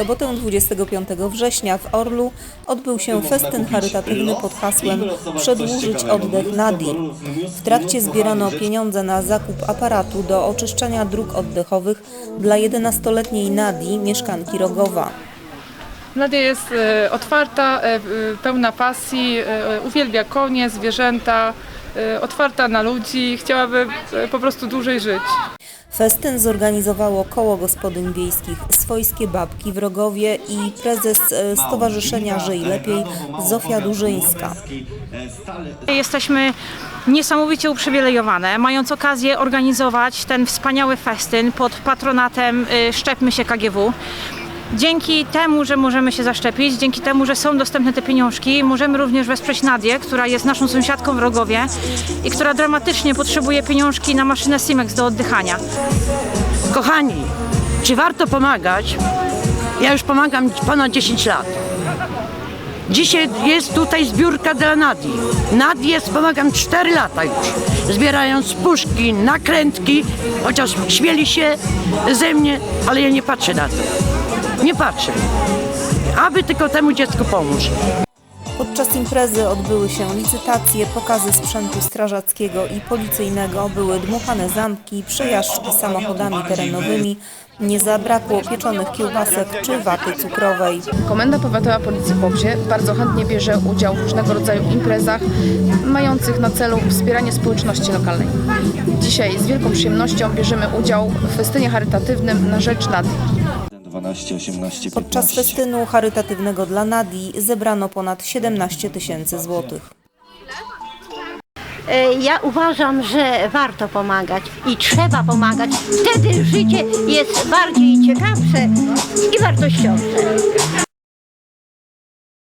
sobotę 25 września w Orlu odbył się festyn charytatywny pod hasłem Przedłużyć oddech Nadii. W trakcie zbierano pieniądze na zakup aparatu do oczyszczania dróg oddechowych dla 11-letniej Nadii, mieszkanki Rogowa. Nadia jest e, otwarta, e, e, pełna pasji, uwielbia konie, zwierzęta, otwarta na ludzi, chciałaby po prostu dłużej żyć. Festyn zorganizowało Koło Gospodyń Wiejskich Swojskie Babki w Rogowie i prezes e, Stowarzyszenia Żyj Lepiej Zofia Durzyńska. Jesteśmy niesamowicie uprzywilejowane, mając okazję organizować ten wspaniały festyn pod patronatem y, Szczepmy się KGW. Dzięki temu, że możemy się zaszczepić, dzięki temu, że są dostępne te pieniążki, możemy również wesprzeć Nadię, która jest naszą sąsiadką w Rogowie i która dramatycznie potrzebuje pieniążki na maszynę Simex do oddychania. Kochani, czy warto pomagać? Ja już pomagam ponad 10 lat. Dzisiaj jest tutaj zbiórka dla Nadii. Nadii jest, pomagam 4 lata już. Zbierając puszki, nakrętki, chociaż śmieli się ze mnie, ale ja nie patrzę na to. Nie patrzę. Aby tylko temu dziecku pomóc. Podczas imprezy odbyły się licytacje, pokazy sprzętu strażackiego i policyjnego, były dmuchane zamki, przejażdżki samochodami terenowymi, nie zabrakło pieczonych kiełbasek czy waty cukrowej. Komenda Powiatowa Policji w bardzo chętnie bierze udział w różnego rodzaju imprezach mających na celu wspieranie społeczności lokalnej. Dzisiaj z wielką przyjemnością bierzemy udział w festynie charytatywnym na rzecz Nadii. 12, 18, 15. Podczas festynu charytatywnego dla Nadii zebrano ponad 17 tysięcy złotych. E, Ja uważam, że warto pomagać i trzeba pomagać. Wtedy życie jest bardziej ciekawsze i wartościowe.